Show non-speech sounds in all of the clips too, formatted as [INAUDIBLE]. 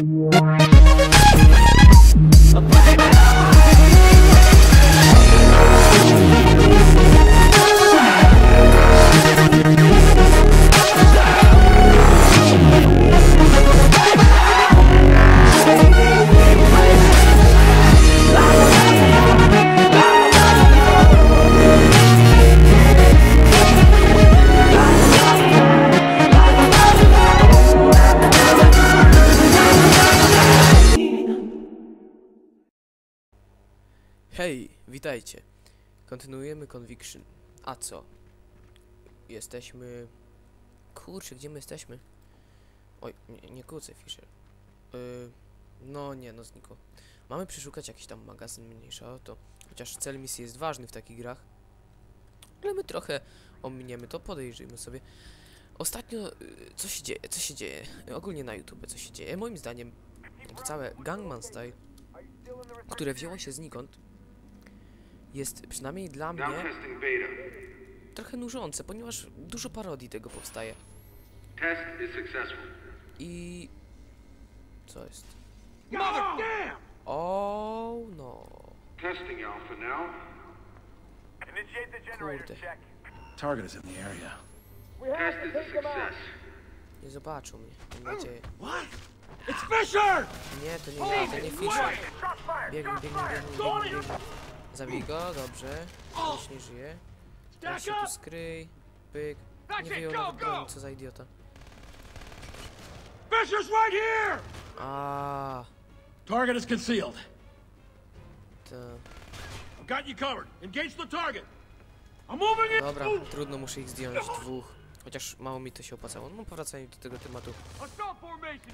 Bye. Witajcie. Kontynuujemy Conviction. A co? Jesteśmy... Kurczę, gdzie my jesteśmy? Oj, nie, nie kłócę, Fisher. Yy, no nie, no znikło. Mamy przeszukać jakiś tam magazyn mniejsza o to. Chociaż cel misji jest ważny w takich grach. Ale my trochę ominiemy to, podejrzyjmy sobie. Ostatnio, yy, co się dzieje, co się dzieje? Ogólnie na YouTube, co się dzieje? Moim zdaniem, to całe Gangman Style, które wzięło się znikąd, jest przynajmniej dla mnie trochę nużące, ponieważ dużo parodii tego powstaje. Test is successful. I... Co jest? Mother damn! O no. Testing Alpha now. Initiate the generator Kurde. Target is in the area. Test is a success. Nie zobaczył mnie, mam nadzieję. What? It's Fisher! Nie, to nie ja, to nie Fisher. Biegnij, biegnij, biegnij, biegnij, biegnij. Zabij go, dobrze. Już nie żyje. Teraz się tu skryj. Pyk. Nie wyjął nawet broni, co za idiota. Fisher's right here! A, Target is concealed. I've got you covered. Engage the target. I'm moving in. Dobra, trudno, muszę ich zdjąć dwóch. Chociaż mało mi to się opłacało. No powracając do tego tematu.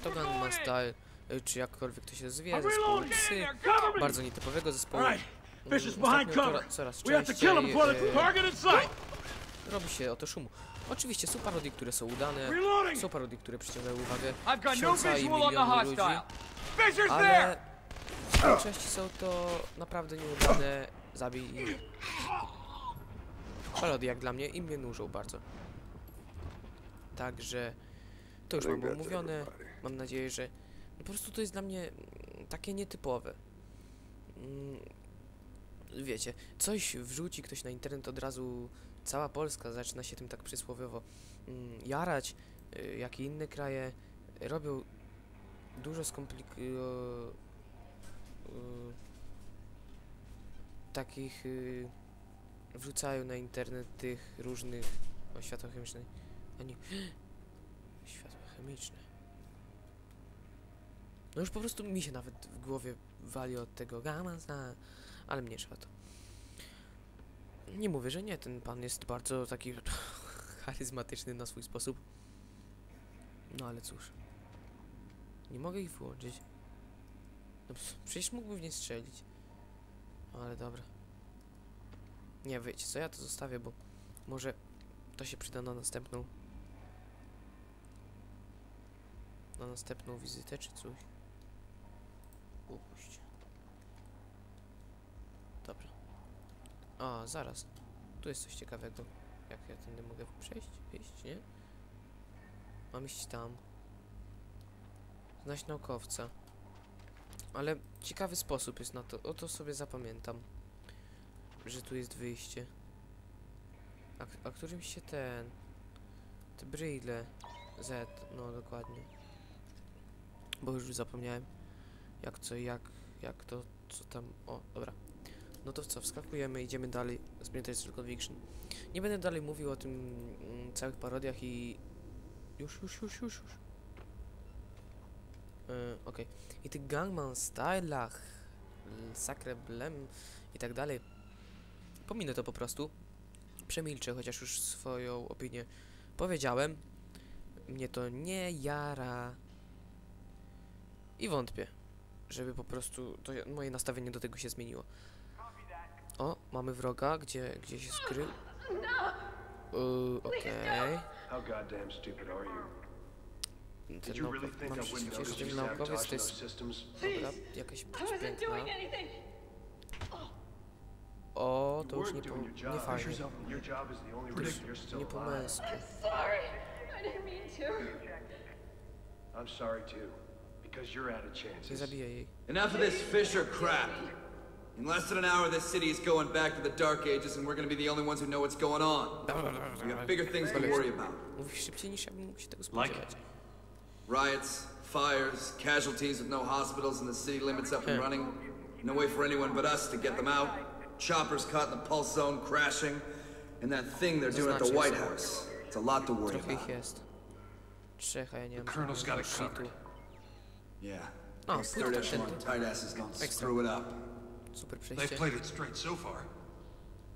To in. Style, y, czy jakkolwiek to się zwie, zespołu psy. Bardzo nietypowego zespołu. Mm, Fisher's behind cover. We have to kill him before the y, target in sight. robi się o to szumu. Oczywiście są parodie, które są udane, Reloading. są parodie, które przyciągają uwagę got no tysiąca i milionu ludzi, ale there! w większości są to naprawdę nieudane zabij i parodie jak dla mnie i mnie nużą bardzo. Także to już mam omówione. Mam nadzieję, że no po prostu to jest dla mnie mm, takie nietypowe. Wiecie, coś wrzuci ktoś na internet od razu cała Polska zaczyna się tym tak przysłowiowo mm, jarać, y, jak i inne kraje robią dużo skomplik... y, takich y, wrzucają na internet tych różnych o światła chemiczne a nie [GASPS] światła chemiczne no już po prostu mi się nawet w głowie wali od tego gamma, zna, ale mniejsza to nie mówię, że nie, ten pan jest bardzo taki [LAUGHS] charyzmatyczny na swój sposób. No ale cóż. Nie mogę ich wyłączyć. No przecież mógłbym w nie strzelić. No, ale dobra. Nie, wiecie co, ja to zostawię, bo może to się przyda na następną. Na następną wizytę czy coś. Upuść. Dobra. A, zaraz. Tu jest coś ciekawego. Jak ja tędy mogę przejść? Wyjść, nie? Mam iść tam. Znaleźć naukowca. Ale ciekawy sposób jest na to. O to sobie zapamiętam. Że tu jest wyjście. A, a którym się ten... Te bryle. Z, no dokładnie. Bo już zapomniałem. Jak co, jak, jak to, co tam... O, dobra. No to co, wskakujemy, idziemy dalej. Splinter Cell Conviction. Nie będę dalej mówił o tym mm, całych parodiach i... Już, już, już, już, już. Yy, Okej. I tych Gangman Style'ach, l- Sacre Blem i tak dalej. Pominę to po prostu. Przemilczę, chociaż już swoją opinię powiedziałem. Mnie to nie jara. I wątpię, żeby po prostu to moje nastawienie do tego się zmieniło. O, mamy wroga, gdzie, gdzie się skrył. Yy, Okej. Ten Did you really naukow- think Mam się you ten naukowiec to jest dobra, jakaś piękna. O, to już nie po, nie fajnie. To już nie po męsku. I'm sorry. I didn't mean to. I'm sorry too, Because you're out of Nie chances. zabiję jej. Enough of this Fisher crap. In less than an hour, this city is going back to the Dark Ages, and we're gonna be the only ones who know what's going on. We have bigger things to worry about. Mówisz szybciej niż ja bym mógł się tego spodziewać. Riots, fires, casualties with no hospitals and the city limits up and running. No way for anyone but us to get them out. Choppers caught in the pulse zone, crashing. And that thing they're doing at the White House. It's a lot to worry about. jest. Trzech, a ja nie mam Colonel's got it shitu. covered. Yeah. Oh, These third good. echelon tight asses don't screw it up. Super They've played it straight so far.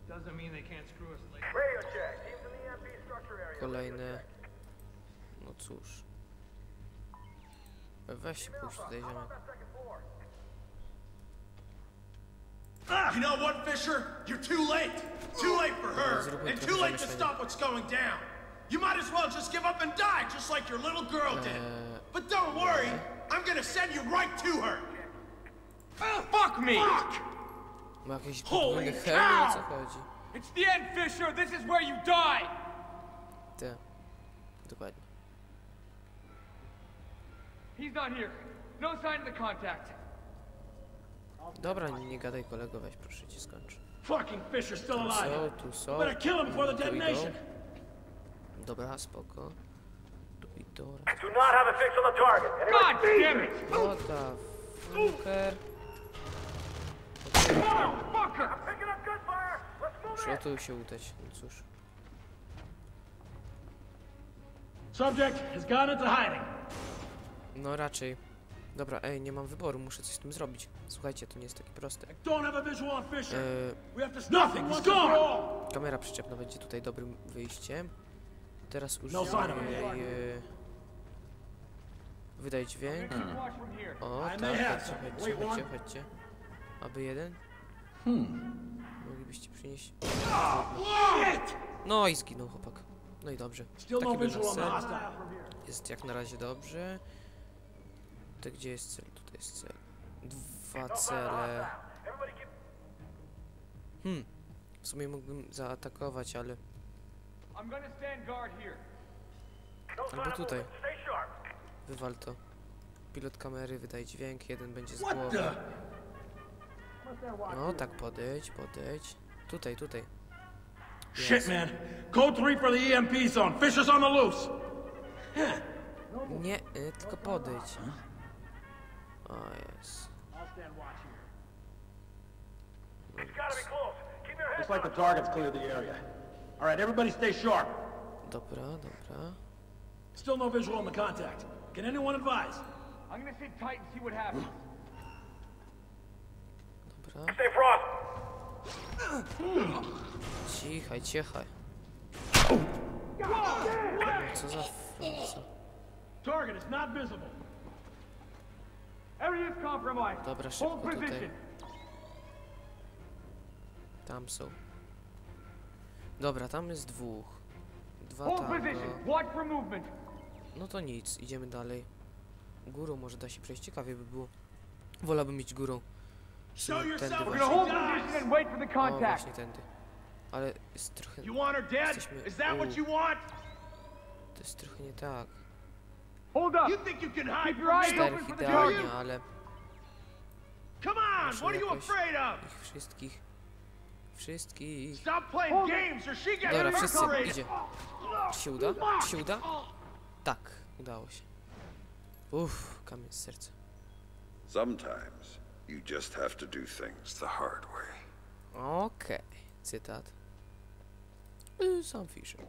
Doesn't mean they can't screw us later. Radio check. Teams in the EMP structure area. Kolejne. No cóż. Weź się pójść tutaj, ziomek. Second. Ah, you know what, Fisher? You're too late. Too late for her, and too late to stop what's going down. You might as well just give up and die, just like your little girl did. But don't worry, I'm gonna send you right to her. Fuck me! Fuck! Ma jakieś Holy cow! co chodzi? It's the end, Fisher! This is where you die! Te. Dokładnie. He's not here. No sign of the contact. Dobra, nie, nie gadaj kolego, weź proszę cię skończ. Fucking Fisher's still Tu alive. są, tu są. Better kill him before the detonation. Dobra, spoko. Tu idą. Do not have a fix on the target. God damn it! What the fucker? Przygotuj się udać, no cóż. Subject has gone into hiding. No raczej. Dobra, ej, nie mam wyboru, muszę coś z tym zrobić. Słuchajcie, to nie jest takie proste. E, gone. kamera przyczepna będzie tutaj dobrym wyjściem. Teraz No użyję him. Wydaj dźwięk. Here. O, tak, chodźcie, chodźcie, chodźcie, chodźcie. Aby jeden? Moglibyście przynieść... Shit! No i zginął chłopak. No i dobrze. Taki był cel. Jest jak na razie dobrze. To gdzie jest cel? Tutaj jest cel. Dwa cele. Hmm. W sumie mógłbym zaatakować, ale... Albo tutaj. Wywal to. Pilot kamery, wydaj dźwięk, jeden będzie z głowy. No tak, podejdź, podejdź. Tutaj, tutaj. Shit, man. Code 3 for the EMP zone. Fisher's on the loose. Nie, y, tylko podejdź. O jest. It's gotta be close. Keep your head Looks like the target's cleared the area. All right, everybody stay sharp. Dobra, dobra. Still no visual on the contact. Can anyone advise? I'm gonna sit tight and see what happens. Dobra. Stay frost. Cichaj, cichaj. Co za f... Target is not visible. Area is compromised. Dobra, Hold szybko tutaj. position. Tam są. Dobra, tam jest dwóch. Dwa Hold tam. position. Watch for movement. No to nic, idziemy dalej. Górą może da się przejść, ciekawie by było. Wolałbym iść górą. Show Tędy yourself. We're właśnie. gonna hold position and wait for the contact. właśnie tędy. Ale jest trochę... You want her dead? Jesteśmy- Is that what u. you want? To jest trochę nie tak. Hold up. You think you can hide your eyes open for the idealnie, ale Come on, Muszę what are you jakoś afraid of? ich wszystkich... Wszystkich... Stop playing games or she gets Dobra, wszyscy, idzie. Czy się uda? Czy się uda? Tak, udało się. Uff, kamień z serca. Sometimes you just have to do things the hard way. Okej, cytat. Y, Sam Fisher.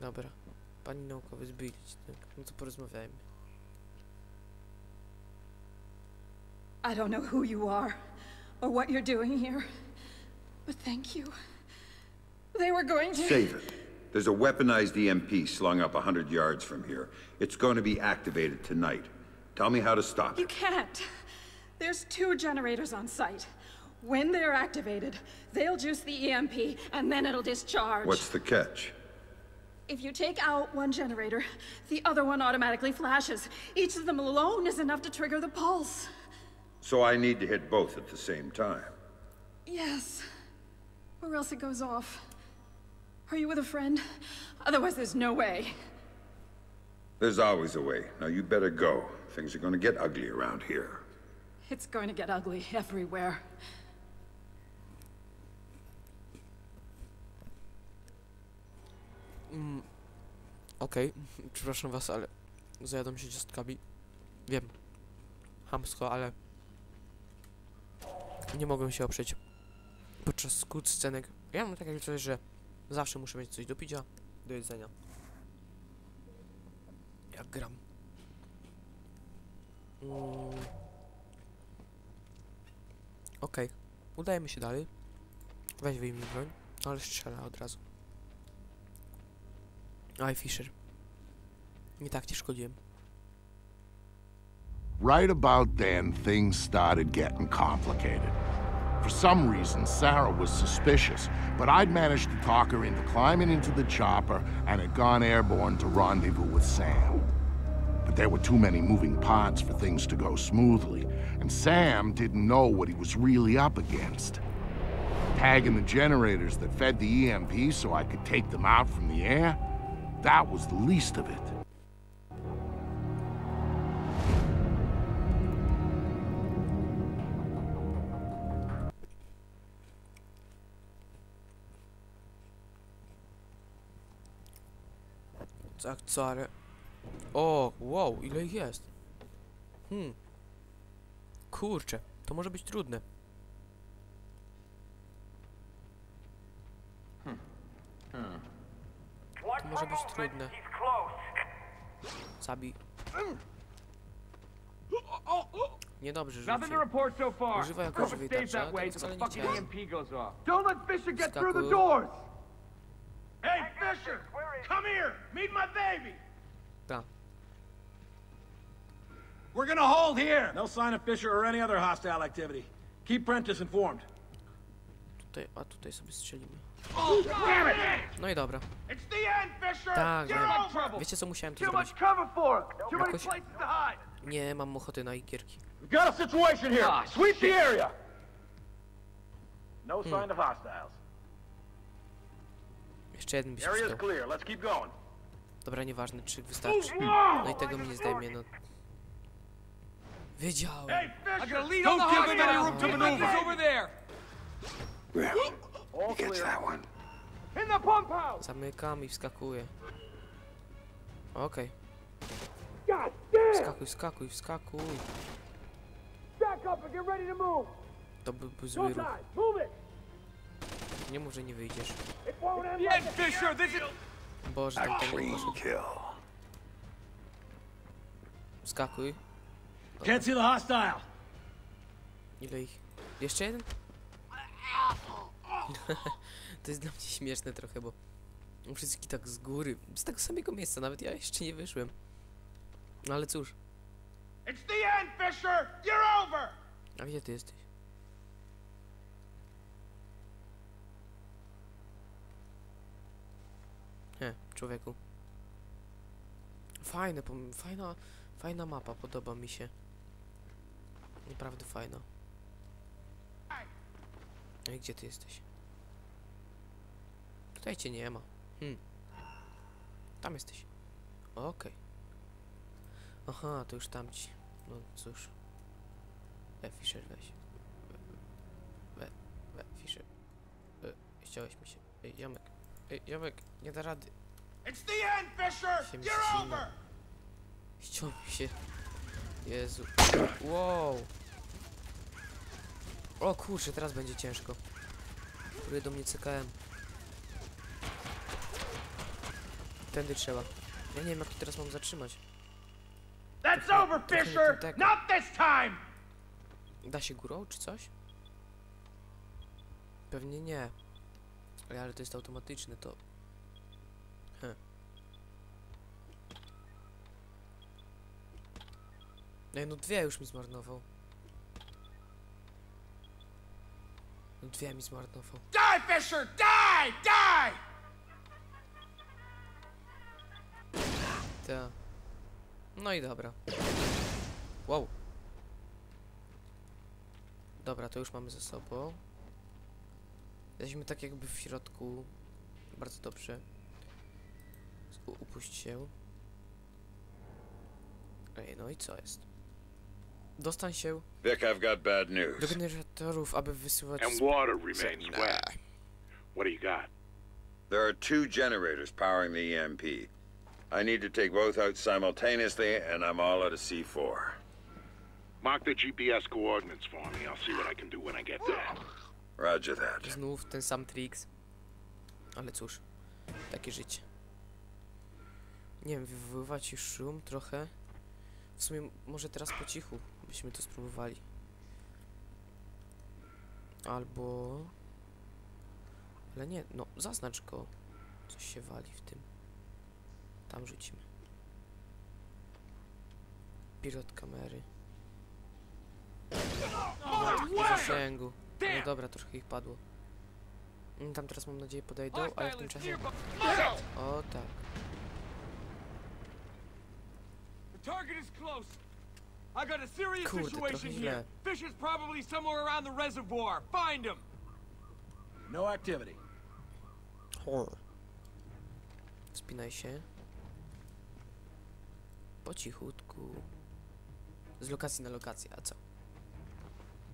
Dobra, pani naukowiec Billich, tak? No to porozmawiajmy. I don't know who you are or what you're doing here, but thank you. They were going to. Save it. There's a weaponized EMP slung up a hundred yards from here. It's going to be activated tonight. Tell me how to stop You it. You can't. There's two generators on site. When they're activated, they'll juice the EMP and then it'll discharge. What's the catch? If you take out one generator, the other one automatically flashes. Each of them alone is enough to trigger the pulse. So I need to hit both at the same time. Yes. Or else it goes off. Are you with a friend? Otherwise, there's no way. There's always a way. Now you better go. Things are gonna get ugly around here. It's going to get ugly everywhere. Okej, [LAUGHS] przepraszam was, ale zajadam się ciastkami. Wiem. Hamsko, ale nie mogłem się oprzeć podczas skut scenek. Ja mam takie coś, że zawsze muszę mieć coś do picia, do jedzenia. Jak gram. Mm. Okej, udajemy się dalej. Weź wyjmij broń, ale strzela od razu. Aj, Fisher. Nie tak ci szkodziłem. Right about then, things started getting complicated. For some reason, Sarah was suspicious, but I'd managed to talk her into climbing into the chopper and had gone airborne to rendezvous with Sam. But there were too many moving parts for things to go smoothly, and Sam didn't know what he was really up against. Tagging the generators that fed the EMP so I could take them out from the air, that was the least of it. Tak, ale... O, wow, ile ich jest? Hmm. Kurczę, to może być trudne. Watch To może być trudne. Zabij. Niedobrze rzucił. Używaj jako ale way to wcale nie off. Don't let Fisher get through the Skakuj. doors! Come here! Meet my baby! Ta. We're gonna hold here! No sign of Fisher or any other hostile activity. Keep Prentice informed. Tutaj, a tutaj sobie strzelimy. Damn it! No i dobra. It's the end, Fisher! Tak, over! Wiecie co musiałem tu Too zrobić? much cover for him! Too many Jakoś- places to hide! Nie mam ochoty na igierki. We've got a situation here! Sweep the area! No sign of hostiles. Jeszcze jeden by się przydał. Dobra, nieważny, trzyk wystarczy. No i tego mi nie zdejmie, no. Wiedziałem. Zamykam i wskakuję. Okej. Damn. Wskakuj, wskakuj, wskakuj. To by był zły ruch. Nie mów, że nie wyjdziesz. Boże, tam to nie poszedł. Wskakuj. Can't see the hostile. Ile ich? Jeszcze jeden? [LAUGHS] to jest dla mnie śmieszne trochę, bo wszystkie tak z góry, z tego samego miejsca, nawet ja jeszcze nie wyszłem. No ale cóż, It's the end, Fisher! You're over! a gdzie ty jesteś? He, człowieku. Fajne, fajna, fajna mapa, podoba mi się. Naprawdę fajna. No i gdzie ty jesteś? Tutaj cię nie ma. Hmm. Tam jesteś. Okej. Aha, to już tamci. No cóż. We, Fisher, weź. We, we, Fisher. E, Chciałeś mi się. Ej, Jamek. Ej, nie da rady. It's the end, Fisher! You're over! Ściął się. Jezu. Wow. O kurczę, teraz będzie ciężko. Który do mnie CKM. Tędy trzeba. Ja nie wiem jak to teraz mam zatrzymać. That's over, Fisher! tak- Not this time! Da się górą czy coś? Pewnie nie. Ej, ale to jest automatyczne, to... He. Ej, no dwie już mi zmarnował. No dwie mi zmarnował. Die, Fisher! Die! Die! Ta. No i dobra. Wow. Dobra, to już mamy ze sobą. Jesteśmy tak jakby w środku. Bardzo dobrze. U- Upuść się. Ej, no i co jest? Dostań się Vic, I've got bad do news. generatorów, aby wysyłać... And water remains wet. What do you got? There are two generators powering the EMP. I need to take both out simultaneously, and I'm all out of C4. Mark the GPS coordinates for me. I'll see what I can do when I get there. Roger that. Znów ten sam tricks. Ale cóż, takie życie. Nie wiem, wywoływać szum trochę. W sumie może teraz po cichu byśmy to spróbowali. Albo... Ale nie, no zaznacz go. Coś się wali w tym. Tam rzucimy. Pilot kamery. W zasięgu. No dobra, trochę ich padło. Mm, Tam teraz mam nadzieję podejdą, ale w tym czasie... O tak. I got a serious Kurde, situation trochę here. źle. Fish is probably somewhere around the reservoir. Find him. No activity. Horror. Wspinaj się. Po cichutku. Z lokacji na lokację, a co?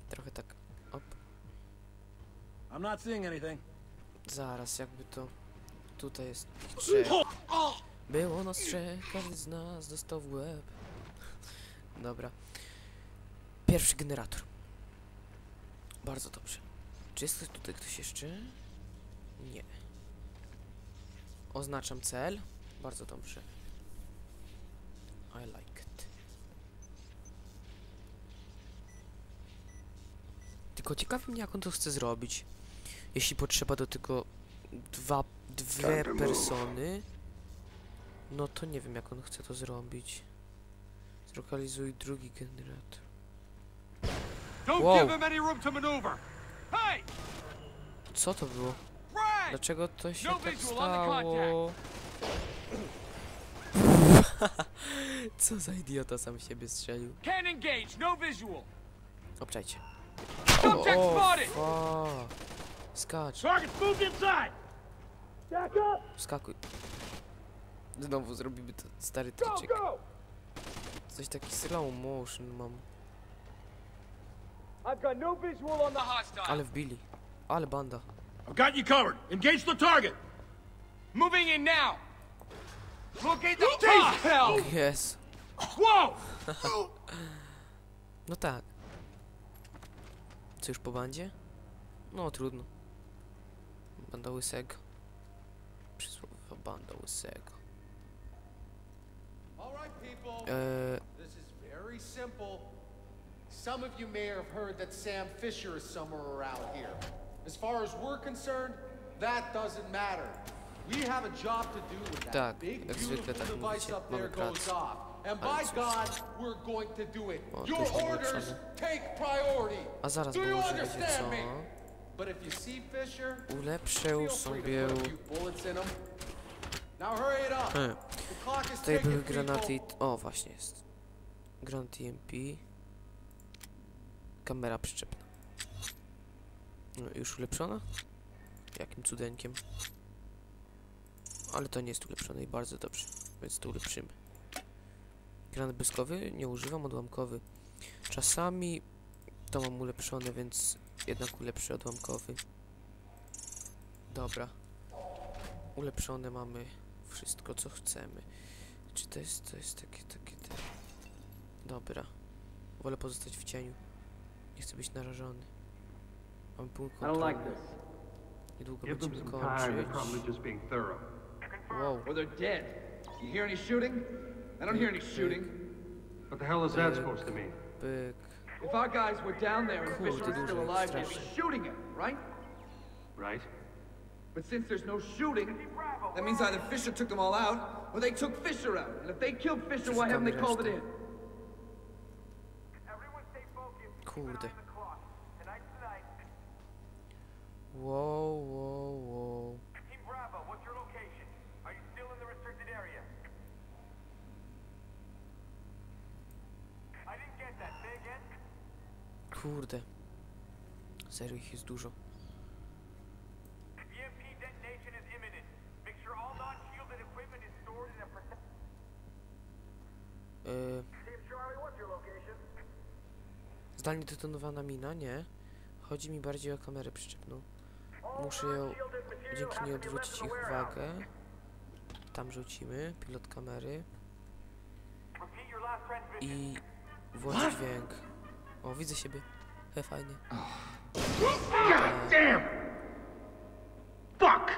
Trochę tak. I'm not seeing anything. Zaraz, jakby to... Tutaj jest trzech. Było nas trzech, każdy z nas dostał w łeb. Dobra. Pierwszy generator. Bardzo dobrze. Czy jest tutaj ktoś jeszcze? Nie. Oznaczam cel. Bardzo dobrze. I like it. Tylko ciekawi mnie, jak on to chce zrobić. Jeśli potrzeba do tego dwa, dwie persony, no to nie wiem, jak on chce to zrobić. Zlokalizuj drugi generator. Hey, Co to było? Dlaczego to się No tak stało? [LAUGHS] Co za idiota sam siebie strzelił. No. Obczajcie. O, spotted. fuck. Skacz, skakuj. Znowu zrobimy to stary go. Coś taki slow motion mam. No. Ale wbili. Ale banda. I've got you covered. Engage the target. Moving in now. Locate the hell. Yes. Whoa. No tak. Co już po bandzie? No trudno. Banda łysego. Przysłowiowa banda łysego. All right, people. Eee, This is very simple. Some of you may have heard that Sam Fisher is somewhere around here. As far as we're concerned, that doesn't matter. We have a job to do with that Tak, big, beautiful device up there goes off. And by. God, we're going to do it. Your orders take priority. Do you understand me? Free sobie... Hmm. Tutaj były granaty i... O, właśnie jest. Granat EMP. Kamera przyczepna. No, już ulepszona? Jakim cudeńkiem. Ale to nie jest ulepszone i bardzo dobrze, więc to ulepszymy. Granat błyskowy nie używam, odłamkowy. Czasami to mam ulepszone, więc jednak ulepszę odłamkowy. Dobra. Ulepszone mamy wszystko, co chcemy. Czy to jest, to jest takie, takie, te... Dobra. Wolę pozostać w cieniu. Nie chcę być narażony. Mam punkt kontrolny. Niedługo będziemy kończyć. Wow. Or they're dead. You hear any shooting? I don't hear any shooting. What the hell is that supposed to mean? Byk. If our guys were down there and Kurde, Fisher was still alive, they'd be shooting him, right? Right? But since there's no shooting, that means either Fisher took them all out, or they took Fisher out. And if they killed Fisher, why haven't they called it in? Everyone stay focused. Kurde. Kurde. Serio ich jest dużo. Yy, Zdalnie detonowana mina? Nie. Chodzi mi bardziej o kamerę przyczepną. Muszę ją dzięki niej odwrócić ich uwagę. Tam rzucimy, pilot kamery. I włączyć dźwięk. O, widzę siebie. He, fajnie. Damn! Fuck!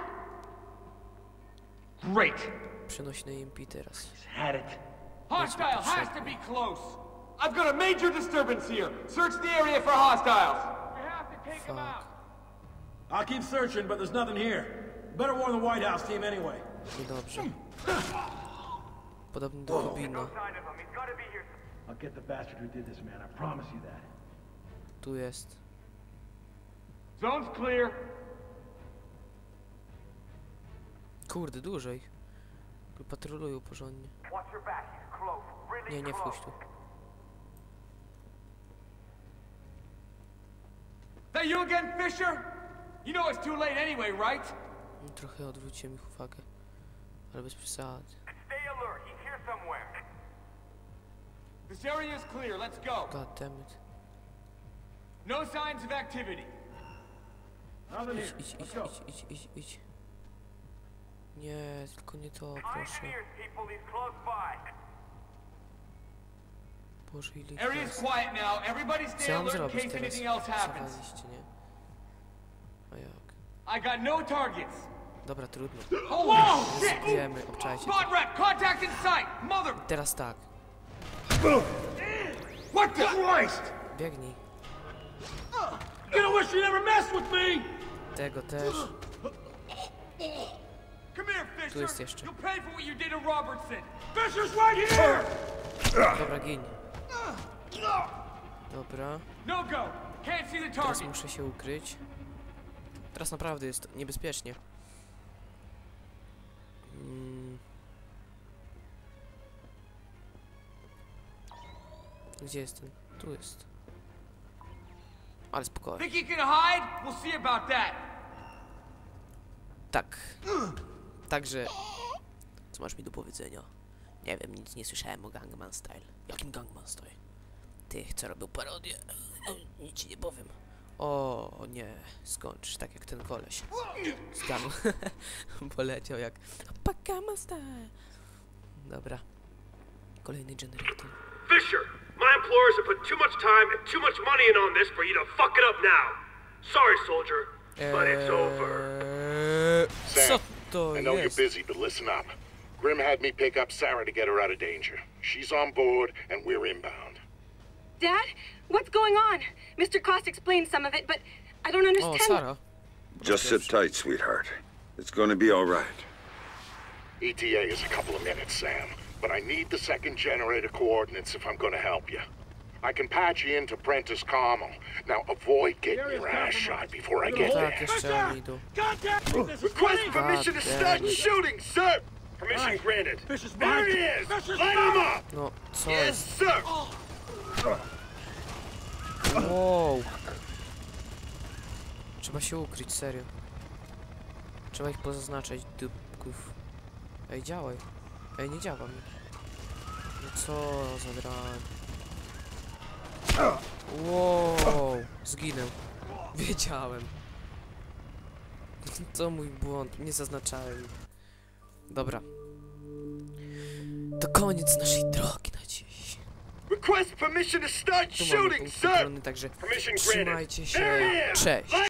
Great! Przenośny EMP teraz. Had it. Hostile has to be close. I've got a major disturbance here. Search the area for hostiles. We have to take them out. I'll keep searching, but there's nothing here. Better warn the White House team anyway. Niedobrze. Podobny do Kobina. I'll get the bastard who did this, man. I promise you that. Tu jest. Zone's clear. Kurde, dłużej. Patrolują porządnie. Nie, nie wchodź tu. That you again, Fisher? You know it's too late anyway, right? Trochę odwróciłem ich uwagę. Ale bez przesady. Stay alert. He's here somewhere. This area is clear. Let's go. God damn it. No signs of activity. Nothing Idź, here. idź, Let's idź, go. idź, idź, idź, idź. Nie, tylko nie to, proszę. Mears, people. He's close by. Boże, ile ich jest. quiet now. Everybody Co stay mam alert in zrobić case teraz? anything else happens. Zawaliście, nie? A jak? I got no targets. Dobra, trudno. Wiemy, obczajcie. to. Spot rep, contact in sight. Mother. Teraz tak. What the? Christ! Biegnij. Gonna wish you never messed with me! Tego też. Tu jest jeszcze. Dobra, gin. Dobra. No Teraz muszę się ukryć. Teraz naprawdę jest niebezpiecznie. Mm. Gdzie jest ten? Tu jest. Ale spokojnie. Tak. Także. Co masz mi do powiedzenia? Nie wiem, nic nie słyszałem o Gangman Style. Jakim Gangman Style? Tych, co robił parodię. Nic ci nie powiem. O nie, skończysz tak jak ten koleś. Z Gangu. [LAUGHS] Poleciał jak Gangman Style. Dobra. Kolejny generator. Fisher, my employers have put too much time and too much money in on this for you to fuck it up now. Sorry, soldier, but it's uh, over. Sam, I know you're busy, but listen up. Grim had me pick up Sarah to get her out of danger. She's on board, and we're inbound. Dad, what's going on? Mr. Cost explained some of it, but I don't O, understand. Sara. Just sit tight, sweetheart. It's gonna be all right. ETA is a couple of minutes, Sam, but I need the second generator coordinates if I'm going to help you. I can patch you into Prentice Carmel. Now avoid getting your ass shot before I get there. Request permission to start shooting, sir. Permission granted. There he is. Light him up. No, co Yes, sir. Wow. Trzeba się ukryć, serio. Trzeba ich pozaznaczać, dupków. Ej, działaj. Ej, nie działa mi. No co za drań. Wow, zginął. [LAUGHS] Wiedziałem. To mój błąd, nie zaznaczałem. Dobra. To koniec naszej drogi na dziś. Request permission to start shooting, sir. także trzymajcie się. Cześć.